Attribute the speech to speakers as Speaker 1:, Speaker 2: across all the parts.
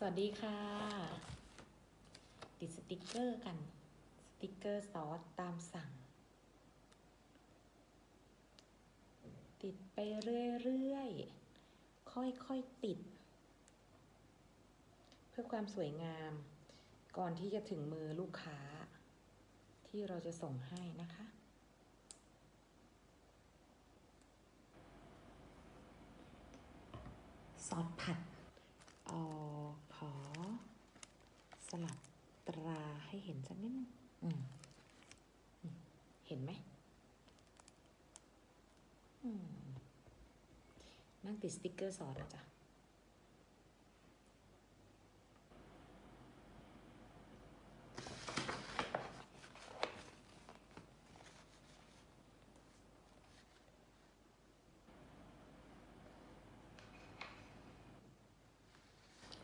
Speaker 1: สวัสดีค่ะ ติดสติกเกอร์กัน สติกเกอร์ซอสตามสั่ง ติดไปเรื่อยๆ ค่อยๆ ติด เพื่อความสวยงาม ก่อนที่จะถึงมือลูกค้า ที่เราจะส่งให้นะคะซอสผัด เออขอ สลับตราให้เห็นสักนิดนึงอืมอืมเห็นไหมอืมนั่งติดสติ๊กเกอร์ซอสอะจ้ะ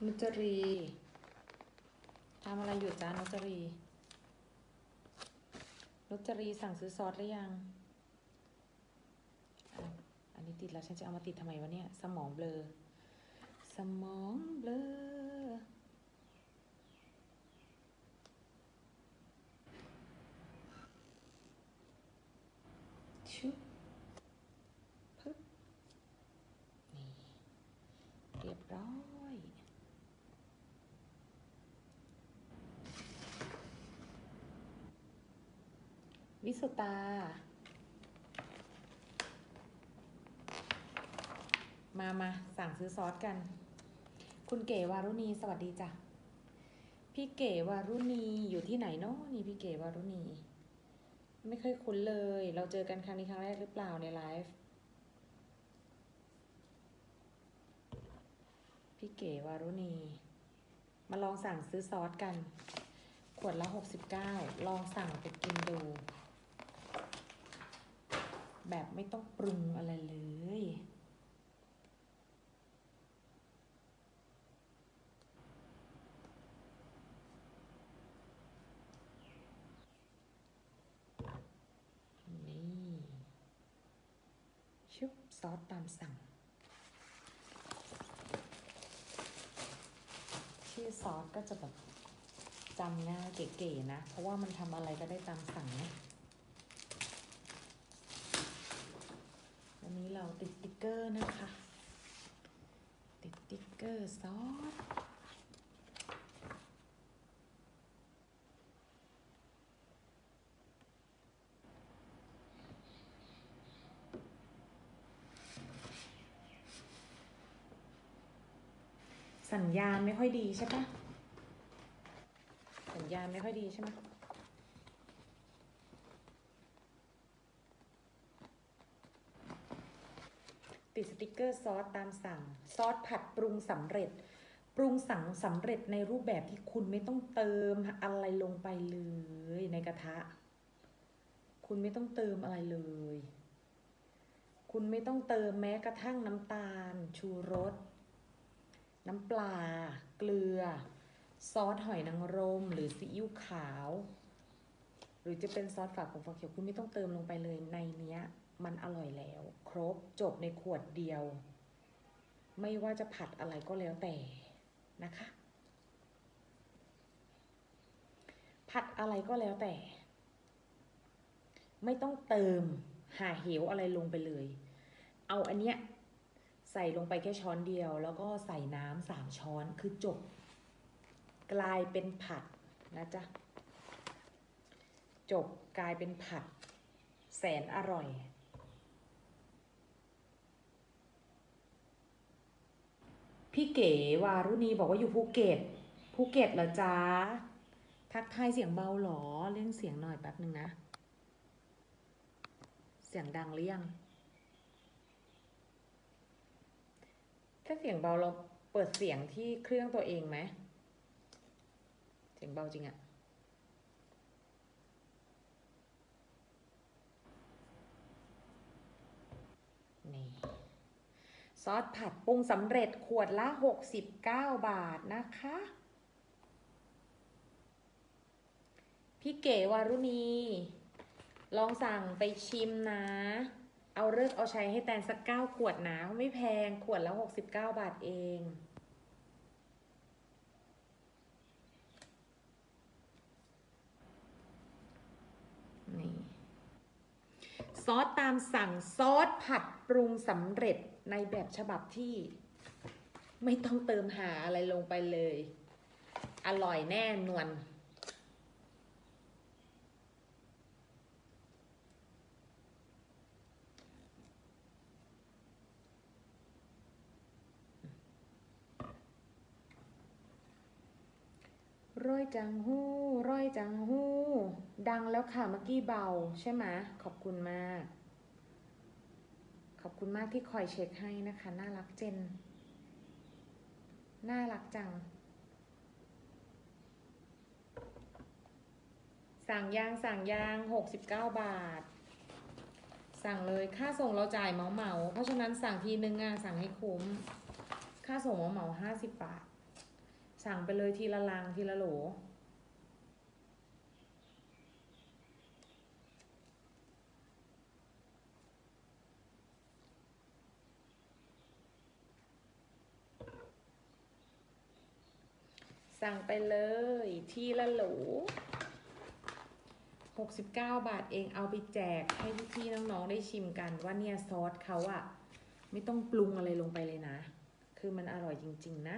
Speaker 1: นุจรีทำอะไรอยู่จ้านุจรีนุจรีสั่งซื้อซอสหรือยัง อันนี้ติดแล้วฉันจะเอามาติดทำไมวะเนี่ย สมองเบลอ สมองเบลอ ชุบพึบนี่ เรียบร้อย วิสุตา มามาสั่งซื้อซอสกัน คุณเก๋วารุณีสวัสดีจ้ะ พี่เก๋วารุณีอยู่ที่ไหนเนาะนี่พี่เก๋วารุณี ไม่เคยคุ้นเลย เราเจอกันครั้งนี้ครั้งแรกหรือเปล่าในไลฟ์พี่เก๋วารุณี มาลองสั่งซื้อซอสกัน ขวดละ 69 ลองสั่งไปกินดู แบบไม่ต้องปรุงอะไรเลย นี่ ชุบซอสตามสั่ง ชื่อซอสก็จะแบบจำง่ายเก๋ๆนะ เพราะว่ามันทำอะไรก็ได้ตามสั่งนะ วันนี้เรา ติดติ๊กเกอร์นะคะ ติดติ๊กเกอร์ซอสสัญญาณไม่ค่อยดีใช่ปะสัญญาณไม่ค่อยดีใช่ไหม สติกเกอร์ซอสตามสั่ง ซอสผัดปรุงสำเร็จ ปรุงสั่งสำเร็จในรูปแบบที่คุณไม่ต้องเติมอะไรลงไปเลยในกระทะ คุณไม่ต้องเติมอะไรเลย คุณไม่ต้องเติมแม้กระทั่งน้ำตาล ชูรส น้ำปลา เกลือ ซอสหอยนางรม หรือซีอิ๊วขาว หรือจะเป็นซอสฝาของฝาเขียวคุณไม่ต้องเติมลงไปเลยในเนี้ย มันอร่อยแล้ว ครบจบในขวดเดียว ไม่ว่าจะผัดอะไรก็แล้วแต่นะคะ ผัดอะไรก็แล้วแต่ ไม่ต้องเติมหาเหวอะไรลงไปเลย เอาอันเนี้ยใส่ลงไปแค่ช้อนเดียว แล้วก็ใส่น้ำสามช้อนคือจบ กลายเป็นผัดนะจ๊ะจบกลายเป็นผัด แสนอร่อย พี่เก๋วารุณีบอกว่าอยู่ภูเก็ตภูเก็ตเหรอจ๊ะทักทายเสียงเบาเหรอเรื่องเสียงหน่อยแป๊บนึงนะ เสียงดังหรือยังถ้าเสียงเบาเราเปิดเสียงที่เครื่องตัวเองไหม เสียงเบาจริงอะนี่ ซอสผัดปรุงสำเร็จขวดละ 69 บาทนะคะ พี่เก๋วารุณี ลองสั่งไปชิมนะ เอาเลิกเอาใช้ให้แตนสักเก้าขวดนะ ไม่แพงขวดละ 69 บาทเอง ซอสตามสั่งซอสผัดปรุงสำเร็จในแบบฉบับที่ ไม่ต้องเติมหาอะไรลงไปเลย อร่อยแน่นวน ร้ อยจังหู้ร้อยจังหู้ ดังแล้วค่ะเมื่อกี้เบาใช่ไหมขอบคุณมาก ขอบคุณมากที่คอยเช็คให้นะคะ น่ารักเจน น่ารักจัง สั่งยางสั่งยาง 69 บาท สั่งเลยค่าส่งเราจ่ายเหมาเหมา เพราะฉะนั้นสั่งทีนึงอะสั่งให้คุ้ม ค่าส่งเหมาเหมาห้าสิบบาท สั่งไปเลยทีละลังทีละโหล สั่งไปเลยทีละโหล69 บาทเองเอาไปแจกให้พี่ๆน้องๆได้ชิมกันว่าเนี่ยซอสเขาอะไม่ต้องปรุงอะไรลงไปเลยนะ คือมันอร่อยจริง ๆ นะ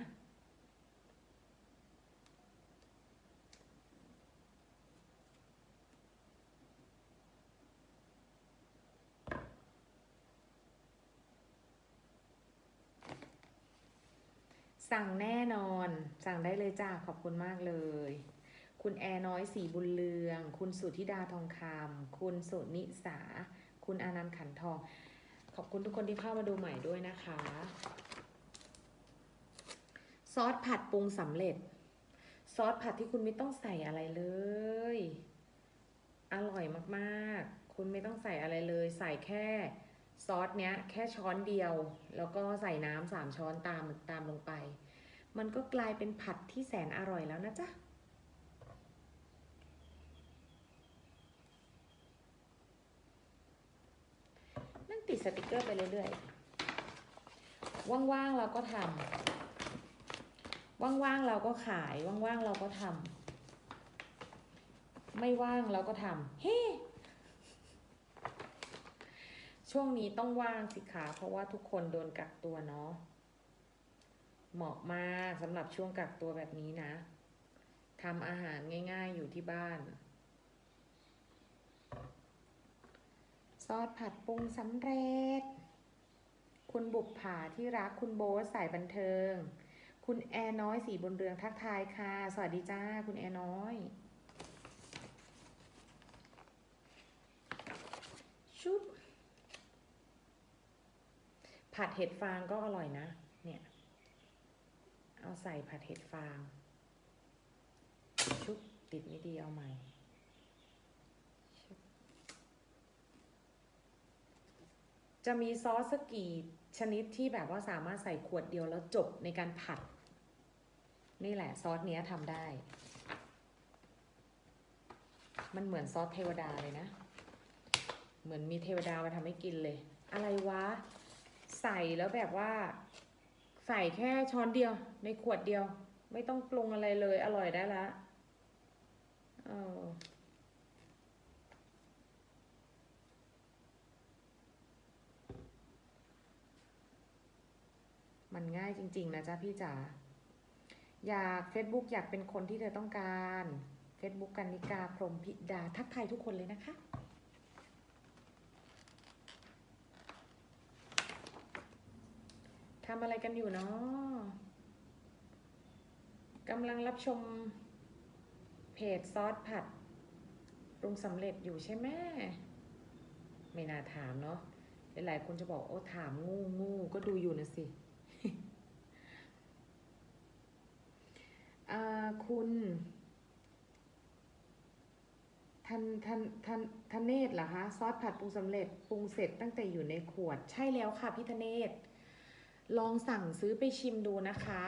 Speaker 1: สั่งแน่นอน สั่งได้เลยจ้าขอบคุณมากเลย คุณแอร์น้อยสีบุญเรือง คุณสุธิดาทองคำคุณสุนิสา คุณอานันต์ขันทอง ขอบคุณทุกคนที่เข้ามาดูใหม่ด้วยนะคะ ซอสผัดปรุงสำเร็จ ซอสผัดที่คุณไม่ต้องใส่อะไรเลย อร่อยมากๆ คุณไม่ต้องใส่อะไรเลย ใส่แค่ ซอสเนี้ยแค่ช้อนเดียว แล้วก็ใส่น้ำสามช้อนตามตามลงไป มันก็กลายเป็นผัดที่แสนอร่อยแล้วนะจ๊ะนั่งติดสติกเกอร์ไปเรื่อยๆ ว่างๆเราก็ทำว่างๆเราก็ขาย ว่างๆเราก็ทำไม่ว่างเราก็ทำเฮ้ ช่วงนี้ต้องว่างสิคะเพราะว่าทุกคนโดนกักตัวเนาะเหมาะมากสำหรับช่วงกักตัวแบบนี้นะทำอาหารง่ายๆอยู่ที่บ้าน ซอสผัดปรุงสำเร็จ คุณบุบผาที่รักคุณโบทสายบันเทิง คุณแอร์น้อยสีบนเรืองทักทายค่ะ สวัสดีจ้า คุณแอร์น้อยชุบ ผัดเห็ดฟางก็อร่อยนะ เนี่ย เอาใส่ผัดเห็ดฟาง ชุบติดไม่ดีเอาใหม่จะมีซอสสักกี่ชนิดที่แบบว่าสามารถใส่ขวดเดียวแล้วจบในการผัด นี่แหละซอสเนี้ยทำได้ มันเหมือนซอสเทวดาเลยนะ เหมือนมีเทวดามาทำให้กินเลย อะไรวะ ใส่แล้วแบบว่า ใส่แค่ช้อนเดียว ในขวดเดียว ไม่ต้องปรุงอะไรเลย อร่อยได้ละเออมันง่ายจริง ๆ นะจ๊ะพี่จ๋าอยาก Facebook อยากเป็นคนที่เธอต้องการ Facebook กันนิกาพรหมพิดา ทักทายทุกคนเลยนะคะ ทำอะไรกันอยู่เนาะกำลังรับชมเพจซอสผัดปรุงสำเร็จอยู่ใช่ไหมไม่น่าถามเนาะหลายๆคนจะบอกโอ้ถามงูงูก็ดูอยู่นะสิอ่าคุณทันทันทันทนเนศเหรอคะซอสผัดปรุงสำเร็จปรุงเสร็จตั้งแต่อยู่ในขวดใช่แล้วค่ะพี่ธเนศ ลองสั่งซื้อไปชิมดูนะคะ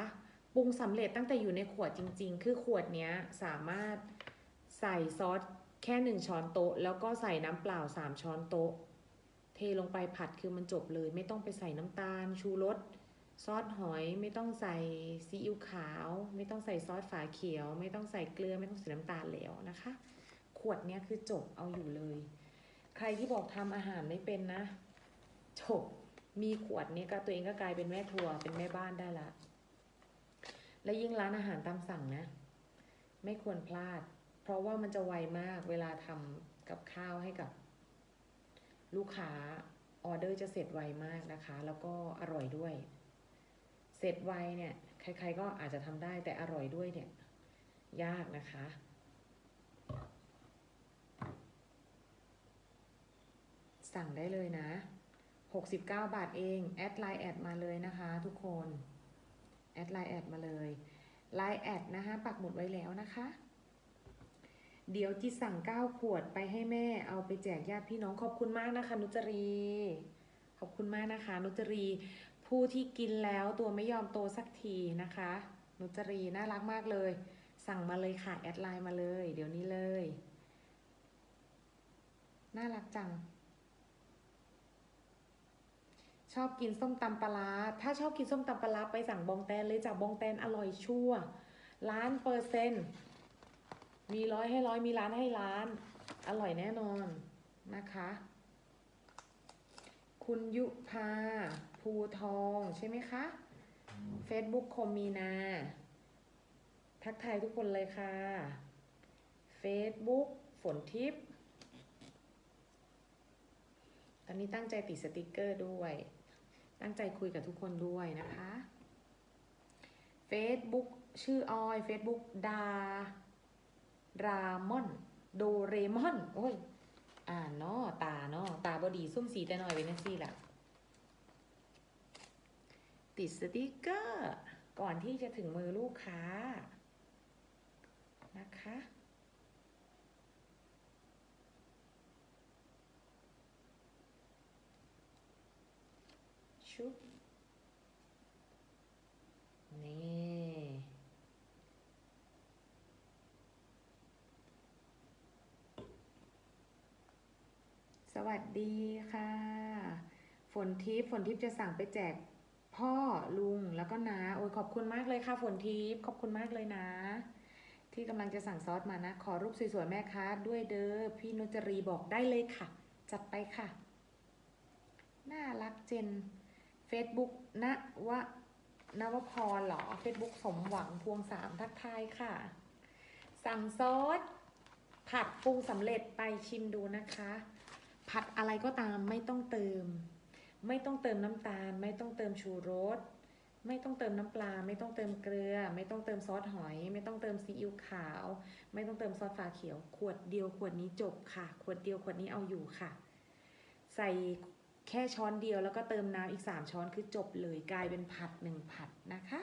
Speaker 1: ปรุงสำเร็จตั้งแต่อยู่ในขวดจริง ๆ คือขวดนี้สามารถใส่ซอสแค่หนึ่งช้อนโต๊ะ แล้วก็ใส่น้ำเปล่าสามช้อนโต๊ะ เทลงไปผัดคือมันจบเลย ไม่ต้องไปใส่น้ำตาล ชูรสซอสหอย ไม่ต้องใส่ซีอิ๊วขาว ไม่ต้องใส่ซอสฝาเขียว ไม่ต้องใส่เกลือไม่ต้องใส่น้ำตาลแล้วนะคะ ขวดนี้คือจบเอาอยู่เลย ใครที่บอกทำอาหารไม่เป็นนะจบ มีขวดนี้ก็ตัวเองก็กลายเป็นแม่ครัวเป็นแม่บ้านได้ละ และยิ่งร้านอาหารตามสั่งนะ ไม่ควรพลาด เพราะว่ามันจะไวมากเวลาทำกับข้าวให้กับ ลูกค้าออเดอร์จะเสร็จไวมากนะคะ แล้วก็อร่อยด้วย เสร็จไวเนี่ย ใคร ๆ ก็อาจจะทำได้แต่อร่อยด้วยเนี่ย ยากนะคะสั่งได้เลยนะ 69 บาทเอง แอดไลน์แอดมาเลยนะคะทุกคน แอดไลน์แอดมาเลยไลน์แอดนะคะปักหมุดไว้แล้วนะคะ เดี๋ยวจีสั่ง 9 ขวดไปให้แม่เอาไปแจกญาติพี่น้องขอบคุณมากนะคะ นุจรี ขอบคุณมากนะคะ นุจรี ผู้ที่กินแล้วตัวไม่ยอมโตสักทีนะคะ นุจรีน่ารักมากเลย สั่งมาเลยค่ะ แอดไลน์มาเลย เดี๋ยวนี้เลย น่ารักจัง ชอบกินส้มตำปลาร้าถ้าชอบกินส้มตำปลาร้าไปสั่งบองแตนเลยจากบองแตนอร่อยชั่ว ล้านเปอร์เซ็นต์ มีร้อยให้ร้อยมีล้านให้ล้าน อร่อยแน่นอนนะคะ คุณยุพาภูทองใช่ไหมคะ Facebook คมมีนา ทักทายทุกคนเลยค่ะ Facebook ฝนทิพย์ตอนนี้ตั้งใจติดสติกเกอร์ด้วย ตั้งใจคุยกับทุกคนด้วยนะคะ Facebook ชื่อออย Facebook ดา รามอน โดเรมอน โอ้ย อ่านเนาะตาเนาะตาบอดีซุ่มสีแต่หน่อยเป็นนังซี่ล่ะ ติดสติกเกอร์ ก่อนที่จะถึงมือลูกค้า นะคะ ชุบ นี่สวัสดีค่ะ ฝนทิพย์ฝนทิพย์จะสั่งไปแจกพ่อลุงแล้วก็นาโอ้ยขอบคุณมากเลยค่ะ ฝนทิพย์ขอบคุณมากเลยนะ ที่กำลังจะสั่งซอสมานะ ขอรูปสวยๆแม่ค้าด้วยเด้อพี่นุจรีบอกได้เลยค่ะ จัดไปค่ะ น่ารักเจน Facebook ณวะ นวพรเหรอ Facebook สมหวังพวงสามทักทายค่ะ สั่งซอสผัดปรุงสำเร็จไปชิมดูนะคะ ผัดอะไรก็ตามไม่ต้องเติม ไม่ต้องเติมน้ำตาล ไม่ต้องเติมชูรสไม่ต้องเติมน้ำปลา ไม่ต้องเติมเกลือ ไม่ต้องเติมซอสหอย ไม่ต้องเติมซีอิ๊วขาว ไม่ต้องเติมซอสฝาเขียว ขวดเดียวขวดนี้จบค่ะ ขวดเดียวขวดนี้เอาอยู่ค่ะ ใส่ แค่ช้อนเดียวแล้วก็เติมน้ำอีก 3 ช้อนคือจบเลยกลายเป็นผัดหนึ่งผัดนะคะ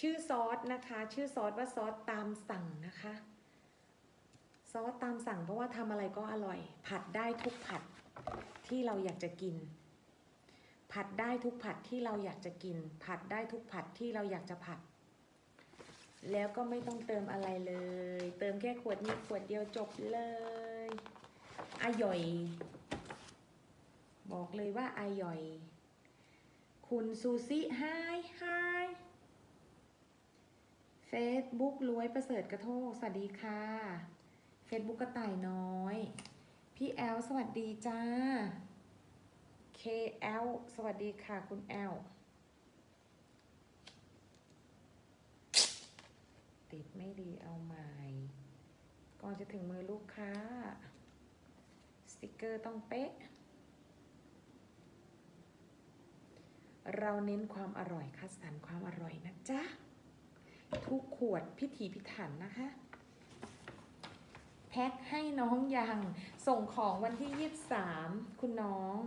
Speaker 1: ชื่อซอสนะคะ ชื่อซอสว่าซอสตามสั่งนะคะ ซอสตามสั่งเพราะว่าทำอะไรก็อร่อย ผัดได้ทุกผัดที่เราอยากจะกิน ผัดได้ทุกผัดที่เราอยากจะกิน ผัดได้ทุกผัดที่เราอยากจะผัด แล้วก็ไม่ต้องเติมอะไรเลย เติมแค่ขวดนี้ขวดเดียวจบเลยอร่อย บอกเลยว่าอร่อย คุณซูซี่ไฮไฮเฟซบุ๊กรวยประเสริฐกระโทกสวัสดีค่ะเฟซบุ๊กกระต่ายน้อย พี่แอลสวัสดีจ้า KL สวัสดีค่ะคุณแอลติดไม่ดีเอาใหม่ก่อนจะถึงมือลูกค้า สติกเกอร์ต้องเป๊ะ เราเน้นความอร่อยคัดสรรความอร่อยนะจ๊ะ ทุกขวดพิถีพิถันนะคะ แพ็คให้น้องยัง ส่งของวันที่ 23 คุณน้อง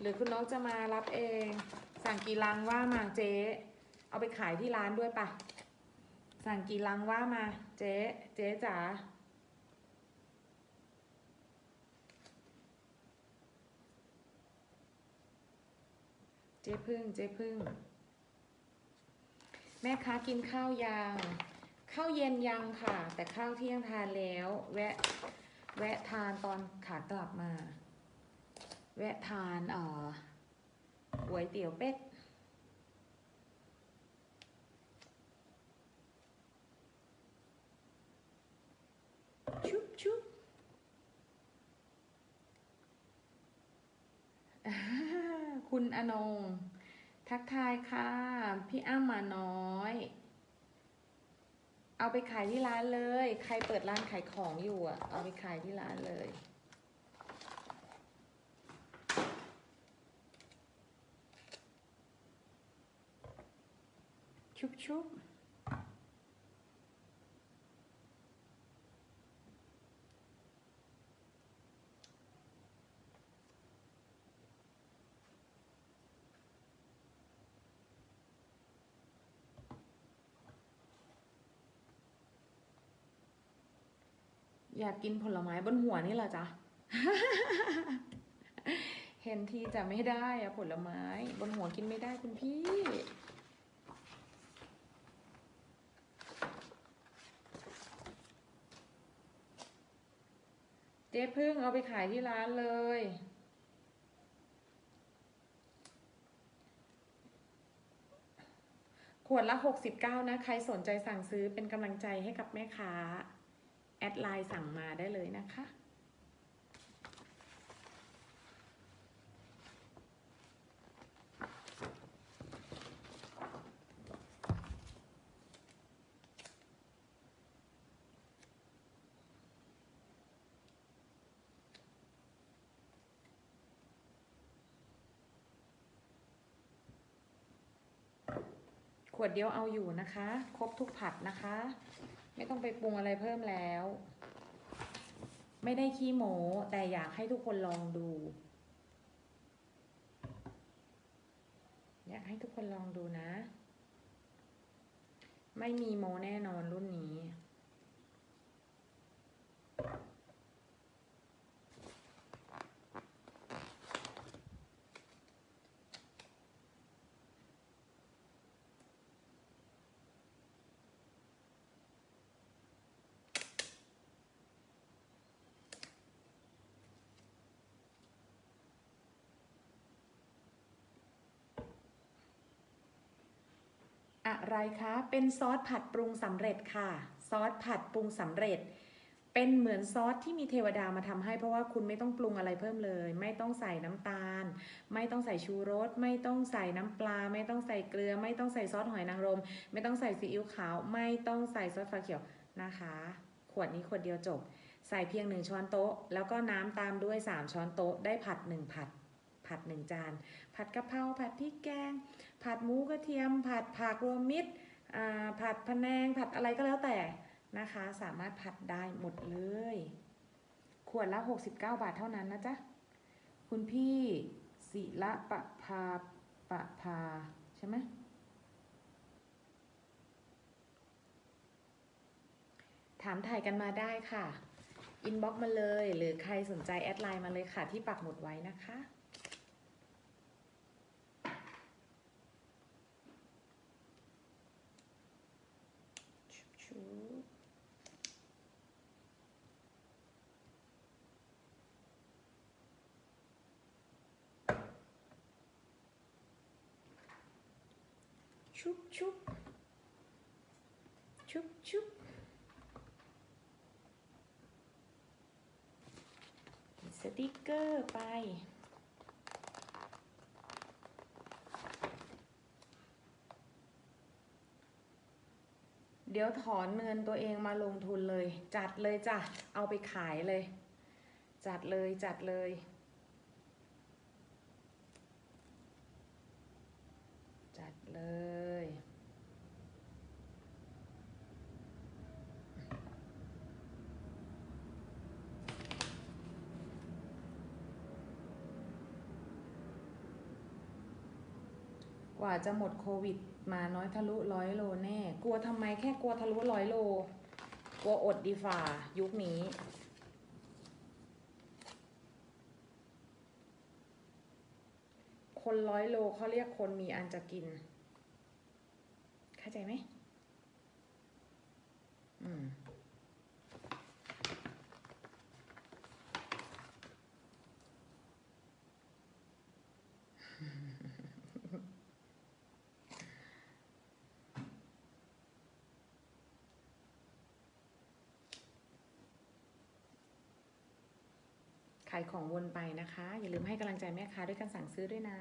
Speaker 1: หรือคุณน้องจะมารับเอง สั่งกี่ลังว่ามาเจ๊เอาไปขายที่ร้านด้วยปะสั่งกี่ลังว่ามาเจ๊เจ๊จ๋าเจ๊พึ่งเจ๊พึ่ง แม่ค้ากินข้าวยังข้าวเย็นยังค่ะ แต่ข้าวเที่ยงทานแล้ว แวะ แวะทานตอนขากลับมา แวะทานเอ่อก๋วยเตี๋ยวเป็ดชุบชุบคุณอนง ทักทายค่ะ พี่อ้ำมาน้อย เอาไปขายที่ร้านเลย ใครเปิดร้านขายของอยู่อะ เอาไปขายที่ร้านเลย ชุบชุบอยากกินผลไม้บนหัวนี่เหรอจ๊ะเห็นทีจะไม่ได้อะผลไม้ บนหัวกินไม่ได้คุณพี่ เจ๊พึ่งเอาไปขายที่ร้านเลย ขวดละ 69 นะ ใครสนใจสั่งซื้อเป็นกำลังใจให้กับแม่ค้า แอดไลน์สั่งมาได้เลยนะคะ วดเดียวเอาอยู่นะคะ ครบทุกผัดนะคะ ไม่ต้องไปปรุงอะไรเพิ่มแล้ว ไม่ได้ขี้โมแต่อยากให้ทุกคนลองดู อยากให้ทุกคนลองดูนะ ไม่มีโมแน่นอนรุ่นนี้ อะไรคะ เป็นซอสผัดปรุงสำเร็จค่ะ ซอสผัดปรุงสำเร็จ เป็นเหมือนซอสที่มีเทวดามาทำให้เพราะว่าคุณไม่ต้องปรุงอะไรเพิ่มเลย ไม่ต้องใส่น้ำตาล ไม่ต้องใส่ชูรส ไม่ต้องใส่น้ำปลา ไม่ต้องใส่เกลือ ไม่ต้องใส่ซอสหอยนางรม ไม่ต้องใส่ซีอิ๊วขาว ไม่ต้องใส่ซอสฟ้าเขียวนะคะ ขวดนี้ขวดเดียวจบ ใส่เพียงหนึ่งช้อนโต๊ะ แล้วก็น้ำตามด้วย 3 ช้อนโต๊ะ ได้ผัดหนึ่งผัด ผัดหนึ่งจาน ผัดกะเพราผัดพริกแกง ผัดหมูกระเทียม ผัดผักรวมมิตรผัดพะแนงผัดอะไรก็แล้วแต่นะคะ สามารถผัดได้หมดเลย ขวดละ 69 บาทเท่านั้นนะจ๊ะ คุณพี่ศิละปะพาปะพาใช่ไหมถามถ่ายกันมาได้ค่ะ อินบ็อกมาเลย หรือใครสนใจแอดไลน์มาเลยค่ะที่ปักหมุดไว้นะคะ ชุบชุบ ชุบชุบชุบชุบสติกเกอร์ไป เดี๋ยวถอนเงินตัวเองมาลงทุนเลย จัดเลยจ้ะ เอาไปขายเลย จัดเลยจัดเลย จัดเลย กว่าจะหมดโควิด มาน้อยทะลุร้อยโลแน่ กลัวทำไมแค่กลัวทะลุร้อยโล กลัวอดดีฝ่ายุคนี้ คนร้อยโลเขาเรียกคนมีอันจะกิน เข้าใจไหมอืม ขายของวนไปนะคะ อย่าลืมให้กำลังใจแม่ค้าด้วยการสั่งซื้อด้วยนะ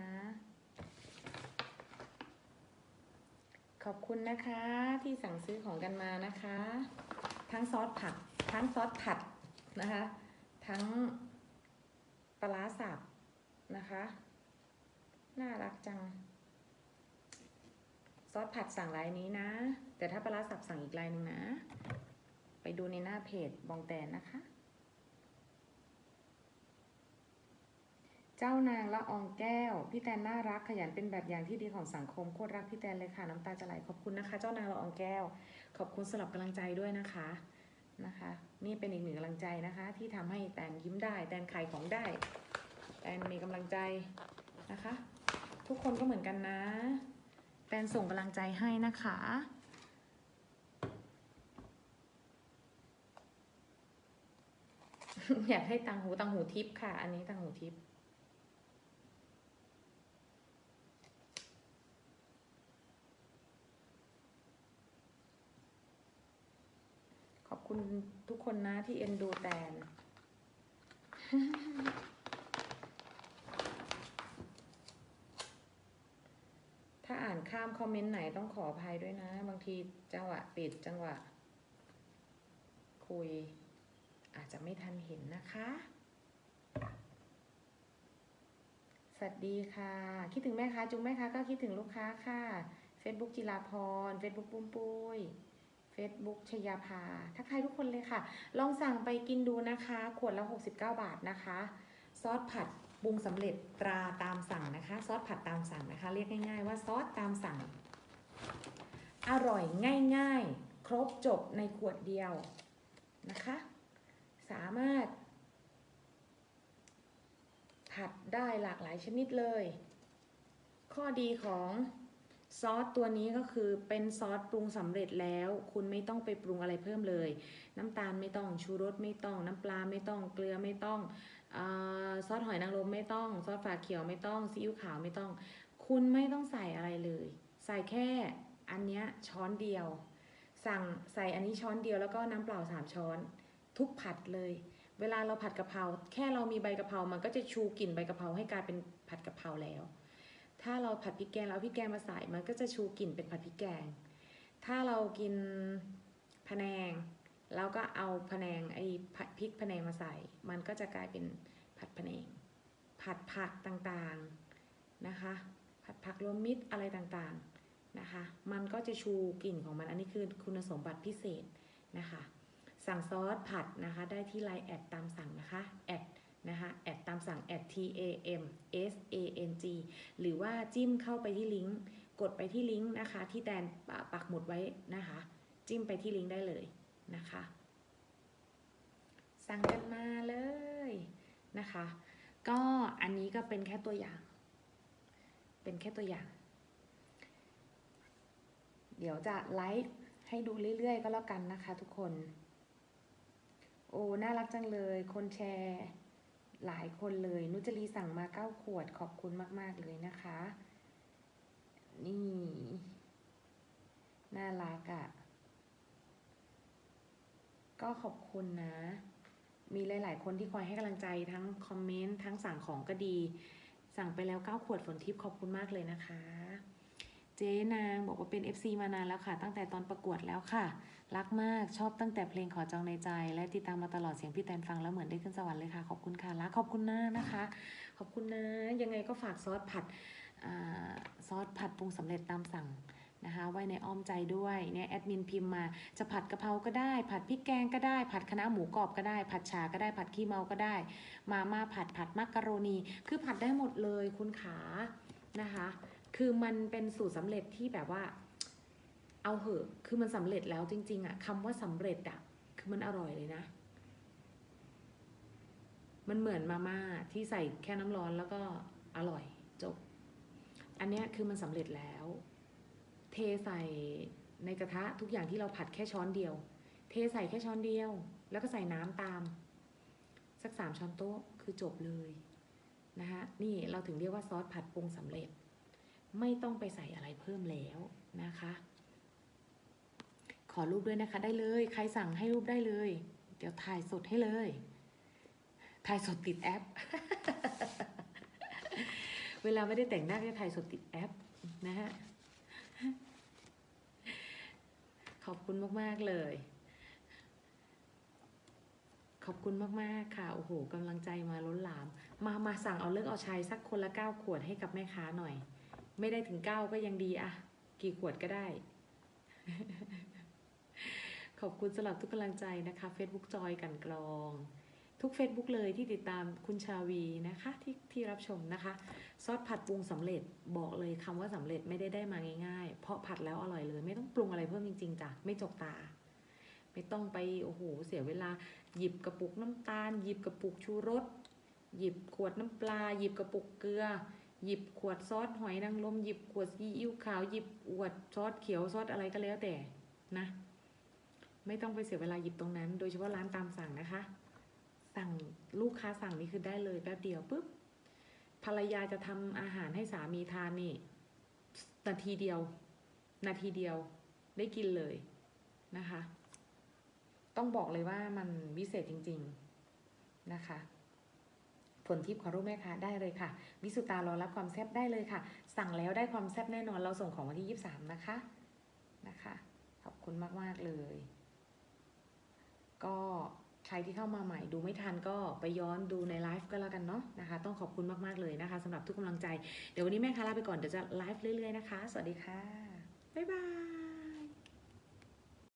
Speaker 1: ขอบคุณนะคะที่สั่งซื้อของกันมานะคะ ทั้งซอสผัด ทั้งซอสผัดนะคะ ทั้งปลาร้าสับนะคะ น่ารักจัง ซอสผัดสั่งลายนี้นะ แต่ถ้าปลาร้าสับสั่งอีกลายหนึ่งนะ ไปดูในหน้าเพจบองแตนนะคะ เจ้านางละอองแก้ว พี่แตนน่ารักขยันเป็นแบบอย่างที่ดีของสังคมโคตรรักพี่แตนเลยค่ะน้ำตาจะไหลขอบคุณนะคะ เจ้านางละอองแก้ว ขอบคุณสำหรับกำลังใจด้วยนะคะนะคะ นี่เป็นอีกหนึ่งกำลังใจนะคะ ที่ทำให้แตนยิ้มได้แตนขายของได้แตนมีกำลังใจนะคะ ทุกคนก็เหมือนกันนะแตนส่งกำลังใจให้นะคะอยากให้ตังหูตังหูทิพย์ค่ะ อันนี้ตังหูทิพย์ขอบ คุณทุกคนนะที่เอ็นดูแตน ถ้าอ่านข้ามคอมเมนต์ไหนต้องขออภัยด้วยนะ บางทีจังหวะปิดจังหวะ คุย อาจจะไม่ทันเห็นนะคะ สวัสดีค่ะ คิดถึงแม่ค้าจุงแม่ค้าก็คิดถึงลูกค้าค่ะ Facebook จิราพร Facebook ปุ้มปุ้ย Facebook ชยาภาทักทายทุกคนเลยค่ะ ลองสั่งไปกินดูนะคะ ขวดละ 69 บาทนะคะ ซอสผัดปรุงสำเร็จตราตามสั่งนะคะ ซอสผัดตามสั่งนะคะ เรียกง่ายๆว่าซอสตามสั่ง อร่อยง่ายๆ ครบจบในขวดเดียวนะคะ สามารถ ผัดได้หลากหลายชนิดเลย ข้อดีของ ซอสตัวนี้ก็คือเป็นซอสปรุงสำเร็จแล้ว คุณไม่ต้องไปปรุงอะไรเพิ่มเลย น้ำตาลไม่ต้องชูรสไม่ต้อง น้ำปลาไม่ต้องเกลือไม่ต้องอซอสหอยนางรมไม่ต้อง ซอสฝาเขียวไม่ต้องซีอิ๊วขาวไม่ต้อง คุณไม่ต้องใส่อะไรเลย ใส่แค่อันเนี้ยช้อนเดียว สั่งใส่อันนี้ช้อนเดียวแล้วก็น้ำเปล่าสามช้อน ทุกผัดเลย เวลาเราผัดกะเพราแค่เรามีใบกะเพรามันก็จะชูกลิ่นใบกะเพราให้กลายเป็นผัดกะเพราแล้ว ถ้าเราผัดพริกแกงแล้วเอาพริกแกงมาใส่มันก็จะชูกลิ่นเป็นผัดพริกแกง ถ้าเรากินพะแนงแล้วก็เอาพะแนงไอ้ผัดพริกพะแนงมาใส่ มันก็จะกลายเป็นผัดพะแนงผัดผักต่างๆนะคะ ผัดผักรวมมิตรอะไรต่างๆนะคะ มันก็จะชูกลิ่นของมันอันนี้คือคุณสมบัติพิเศษนะคะ สั่งซอสผัดนะคะได้ที่ไลน์แอดตามสั่งนะคะแอด นะคะแอดตามสั่งแอด T A M S A N G หรือว่าจิ้มเข้าไปที่ลิงก์ กดไปที่ลิงก์นะคะ ที่แตนปักหมุดไว้นะคะ จิ้มไปที่ลิงก์ได้เลยนะคะ สั่งกันมาเลยนะคะ ก็อันนี้ก็เป็นแค่ตัวอย่าง เป็นแค่ตัวอย่าง เดี๋ยวจะไลฟ์ให้ดูเรื่อยๆ ก็แล้วกันนะคะทุกคน โอ้ น่ารักจังเลย คนแชร์ หลายคนเลย นุจรีสั่งมาเก้าขวดขอบคุณมาก ๆ เลยนะคะ นี่ น่ารักอะ่ะ ก็ขอบคุณนะ มีหลาย ๆ คนที่คอยให้กำลังใจทั้งคอมเมนต์ ทั้งสั่งของก็ดี สั่งไปแล้ว9ขวดฝนทิพย์ขอบคุณมากเลยนะคะ เจ๊นางบอกว่าเป็น FC มานานแล้วค่ะ ตั้งแต่ตอนประกวดแล้วค่ะ รักมากชอบตั้งแต่เพลงขอจองในใจ และติดตามมาตลอดเสียงพี่แตนฟังแล้วเหมือนได้ขึ้นสวรรค์เลยค่ะ ขอบคุณค่ะรักขอบคุณนะนะคะ ขอบคุณนะ ยังไงก็ฝากซอสผัดอซอสผัดปรุงสำเร็จตามสั่งนะคะไว้ในอ้อมใจด้วยเนี่ยแอดมินพิมพ์มาจะผัดกะเพราก็ได้ ผัดพริกแกงก็ได้ ผัดคะน้าหมูกรอบก็ได้ ผัดฉาก็ได้ผัดขี้เมาก็ได้ มาม่าผัดผัดมักกะโรนี คือผัดได้หมดเลยคุณขานะคะ คือมันเป็นสูตรสำเร็จที่แบบว่า เอาเหอะ คือมันสำเร็จแล้วจริง ๆอะคำว่าสำเร็จอะคือมันอร่อยเลยนะ มันเหมือนมาม่าที่ใส่แค่น้ำร้อนแล้วก็อร่อยจบ อันเนี้ยคือมันสำเร็จแล้ว เทใส่ในกระทะทุกอย่างที่เราผัดแค่ช้อนเดียว เทใส่แค่ช้อนเดียว แล้วก็ใส่น้ำตาม สักสามช้อนโต๊ะคือจบเลยนะคะนี่เราถึงเรียกว่าซอสผัดปรุงสำเร็จ ไม่ต้องไปใส่อะไรเพิ่มแล้วนะคะ ขอรูปด้วยนะคะ ได้เลย ใครสั่งให้รูปได้เลย เดี๋ยวถ่ายสดให้เลย ถ่ายสดติดแอป เวลาไม่ได้แต่งหน้าก็จะถ่ายสดติดแอปนะฮะ ขอบคุณมาก ๆ เลย ขอบคุณมาก ๆ ค่ะ โอ้โหกำลังใจมาล้นหลาม มามาสั่งเอาเลิกเอาชัยสักคนละเก้าขวดให้กับแม่ค้าหน่อย ไม่ได้ถึงเก้าก็ยังดีอะ กี่ขวดก็ได้ ขอบคุณสำหรับทุกกำลังใจนะคะ Facebook จอยกันกรอง ทุก Facebook เลยที่ติดตามคุณชาวีนะคะที่ที่รับชมนะคะ ซอสผัดปรุงสำเร็จบอกเลยคำว่าสำเร็จไม่ได้ได้มาง่ายๆ เพราะผัดแล้วอร่อยเลย ไม่ต้องปรุงอะไรเพิ่มจริงๆจ้ะไม่จกตา ไม่ต้องไปโอ้โหเสียเวลาหยิบกระปุกน้ำตาล หยิบกระปุกชูรสหยิบขวดน้ำปลา หยิบกระปุกเกลือ หยิบขวดซอสหอยนางรมหยิบขวดซีอิ๊วขาวหยิบขวดซอสเขียวซอสอะไรก็แล้วแต่นะ ไม่ต้องไปเสียเวลาหยิบตรงนั้น โดยเฉพาะร้านตามสั่งนะคะ สั่งลูกค้าสั่งนี่คือได้เลยแป๊บเดียวปุ๊บภรรยาจะทำอาหารให้สามีทานนี่ นาทีเดียว นาทีเดียวได้กินเลยนะคะ ต้องบอกเลยว่ามันวิเศษจริง ๆนะคะ ผลทิพย์ของรูปแม่ค้าได้เลยค่ะ วิสุตารอรับความแซ่บได้เลยค่ะ สั่งแล้วได้ความแซ่บแน่นอนเราส่งของวันที่ 23 นะคะนะคะ ขอบคุณมาก ๆ เลย ก็ใครที่เข้ามาใหม่ดูไม่ทันก็ไปย้อนดูในไลฟ์ก็แล้วกันเนาะนะคะ ต้องขอบคุณมาก ๆ เลยนะคะสำหรับทุกกำลังใจ เดี๋ยววันนี้แม่ค้าลาไปก่อน เดี๋ยวจะไลฟ์เรื่อย ๆ นะคะ สวัสดีค่ะ บ๊ายบาย